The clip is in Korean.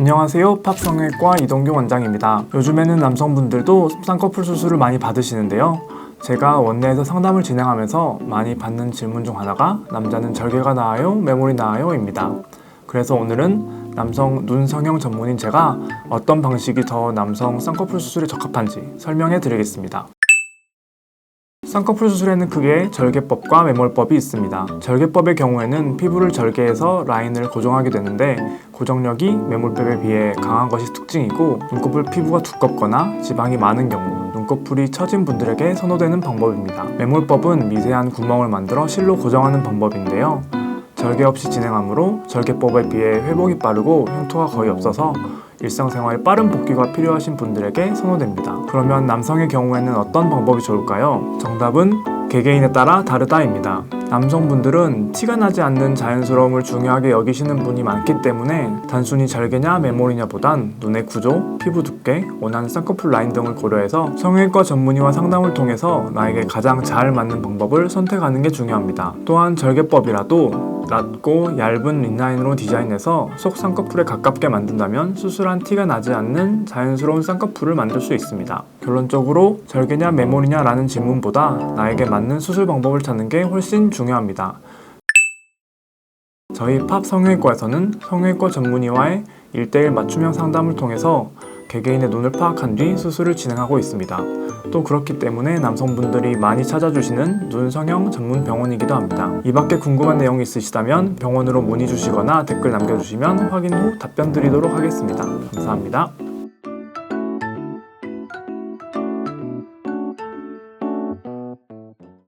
안녕하세요. 팝성형외과 이동규 원장입니다. 요즘에는 남성분들도 쌍꺼풀 수술을 많이 받으시는데요. 제가 원내에서 상담을 진행하면서 많이 받는 질문 중 하나가 남자는 절개가 나아요? 메모리 나아요? 입니다. 그래서 오늘은 남성 눈 성형 전문인 제가 어떤 방식이 더 남성 쌍꺼풀 수술에 적합한지 설명해 드리겠습니다. 쌍꺼풀 수술에는 크게 절개법과 매몰법이 있습니다. 절개법의 경우에는 피부를 절개해서 라인을 고정하게 되는데 고정력이 매몰법에 비해 강한 것이 특징이고 눈꺼풀 피부가 두껍거나 지방이 많은 경우 눈꺼풀이 처진 분들에게 선호되는 방법입니다. 매몰법은 미세한 구멍을 만들어 실로 고정하는 방법인데요. 절개 없이 진행하므로 절개법에 비해 회복이 빠르고 흉터가 거의 없어서 일상생활에 빠른 복귀가 필요하신 분들에게 선호됩니다. 그러면 남성의 경우에는 어떤 방법이 좋을까요? 정답은 개개인에 따라 다르다입니다. 남성분들은 티가 나지 않는 자연스러움을 중요하게 여기시는 분이 많기 때문에 단순히 절개냐 메모리냐 보단 눈의 구조, 피부 두께, 원하는 쌍꺼풀 라인 등을 고려해서 성형외과 전문의와 상담을 통해서 나에게 가장 잘 맞는 방법을 선택하는 게 중요합니다. 또한 절개법이라도 낮고 얇은 린라인으로 디자인해서 속 쌍꺼풀에 가깝게 만든다면 수술한 티가 나지 않는 자연스러운 쌍꺼풀을 만들 수 있습니다. 결론적으로 절개냐 메모리냐 라는 질문보다 나에게 맞는 수술 방법을 찾는 게 훨씬 중요합니다. 저희 팝 성형외과에서는 성형외과 전문의와의 1대1 맞춤형 상담을 통해서 개개인의 눈을 파악한 뒤 수술을 진행하고 있습니다. 또 그렇기 때문에 남성분들이 많이 찾아주시는 눈 성형 전문 병원이기도 합니다. 이 밖에 궁금한 내용이 있으시다면 병원으로 문의 주시거나 댓글 남겨주시면 확인 후 답변 드리도록 하겠습니다. 감사합니다.